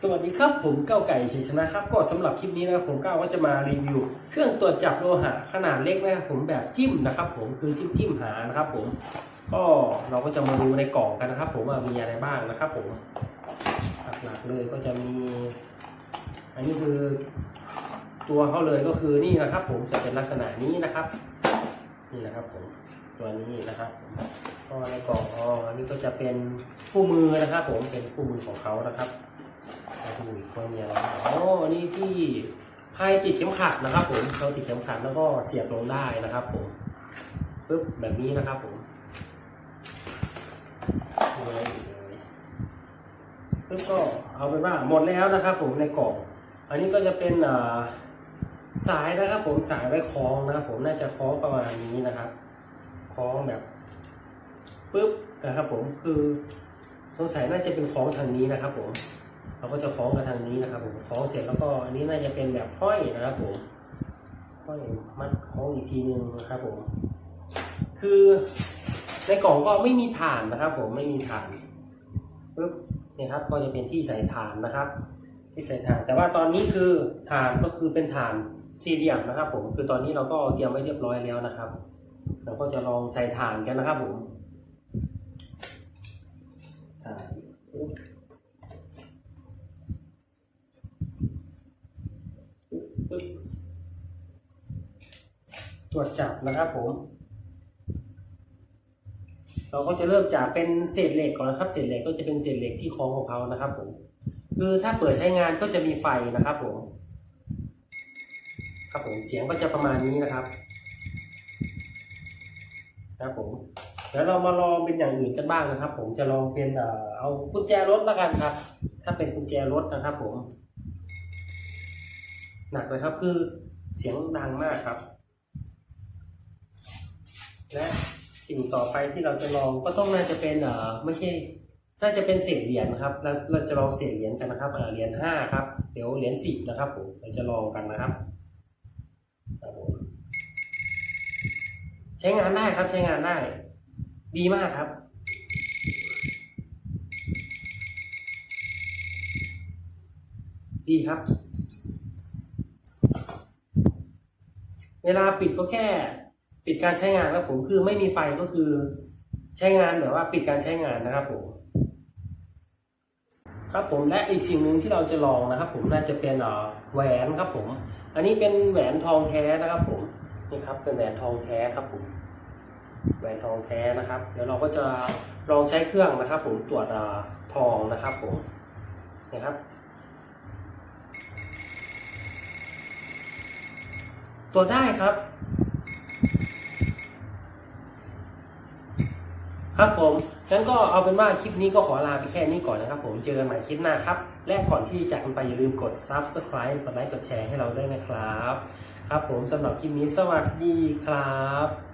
สวัสดีครับผมเก้าไก่ชัยชนะครับ ก็สำหรับคลิปนี้นะครับผมก้าวก็จะมารีวิว เครื่องตรวจจับโลหะขนาดเล็กนะครับผมแบบจิ้มนะครับ ผมคือจิ้มจิ้มหานะครับผมก็เราก็จะมาดูในกล่องกันนะครับ ผมว่ามีอะไรบ้างนะครับ ผมหลักๆเลยก็จะมี อันนี้คือ ตัวเขาเลยก็คือนี่นะครับ ผมจะเป็นลักษณะนี้นะครับ นี่นะครับ ผมตัวนี้นะครับก็ในกล่องอ๋ออันนี้ก็จะเป็นคู่มือนะครับ ผมเป็นคู่มือของเขานะครับ มาดูอีกคนเนี่ยนะครับอ๋อนนี้ที่พายติดเข็มขัดนะครับ ผมเขาติดเข็มขัดแล้วก็เสียบลงได้นะครับ ผมปึ๊บแบบนี้นะครับผมเลยเลยปึ๊บก็เอาเป็นว่าหมดแล้วนะครับ ผมในกล่อง อันนี้ก็จะเป็นอ่าสายนะครับ ผมสายไว้คล้องนะครับผมน่าจะคล้องประมาณนี้นะครับคล้องแบบปึ๊บนะครับ ผมคือสงสัยน่าจะเป็นคล้องทางนี้นะครับ ผม เราก็จะคล้องกันทางนี้นะครับผมคล้องเสร็จแล้วก็อันนี้น่าจะเป็นแบบห้อยนะครับผมห้อยมัดคล้องอีกทีหนึ่งนะครับผม คือในกล่องก็ไม่มีฐานนะครับ ผมไม่มีฐานปึ๊บเนี่ยครับก็จะเป็นที่ใส่ฐานนะครับ ที่ใส่ฐาน แต่ว่าตอนนี้คือฐานก็คือเป็นฐานสี่เหลี่ยมนะครับ ผมคือตอนนี้เราก็เตรียมไว้เรียบร้อยแล้วนะครับ เราก็จะลองใส่ฐานกันนะครับผม ฐาน ปึ๊บตรวจจับนะครับผม เราก็จะเริ่มจากเป็นเศษเหล็กก่อนนะครับ เศษเหล็กก็จะเป็นเศษเหล็กที่คล้องของเขานะครับผม คือถ้าเปิดใช้งานก็จะมีไฟนะครับผม ครับผม เสียงก็จะประมาณนี้นะครับ ครับผมเดี๋ยวเรามาลองเป็นอย่างอื่นกันบ้างนะครับ ผมจะลองเป็นเอ่อเอากุญแจรถแล้วกันครับ ถ้าเป็นกุญแจรถนะครับ ผม หนักเลยครับคือเสียงดังมากครับ และสิ่งต่อไปที่เราจะลองก็ต้องน่าจะเป็นเอ่อไม่ใช่น่าจะเป็นเศษเหรียญนะครับแล้วเราจะลองเศษเหรียญกันนะครับเอเหรียญห้าครับ เดี๋ยวเหรียญสิบนะครับผมเราจะลองกันนะครับครับผมใช้งานได้ครับใช้งานได้ ดีมากครับดีครับ เวลาปิดก็แค่ปิดการใช้งานครับผมคือไม่มีไฟก็คือใช้งานแบบว่าปิดการใช้งานนะครับผมครับผมและอีกสิ่งหนึ่งที่เราจะลองนะครับ ผมน่าจะเป็นเอ่อแหวนครับผม อันนี้เป็นแหวนทองแท้นะครับ ผมนี่ครับเป็นแหวนทองแท้ครับผมแหวนทองแท้นะครับ เดี๋ยวเราก็จะลองใช้เครื่องนะครับ ผมตรวจทองนะครับ ผมนะครับ ตรวได้ครับ ครับผมงั้นก็เอาเป็นว่าคลิปนี้ก็ขอลาไปแค่นี้ก่อนนะครับ ผมเจอกันใหม่คลิปหน้าครับ และก่อนที่จากกันไปอย่าลืมกด subscribe กดไลค์กดแชร์ให้เราด้วยนะครับ ครับผมสำหรับคลิปนี้สวัสดีครับ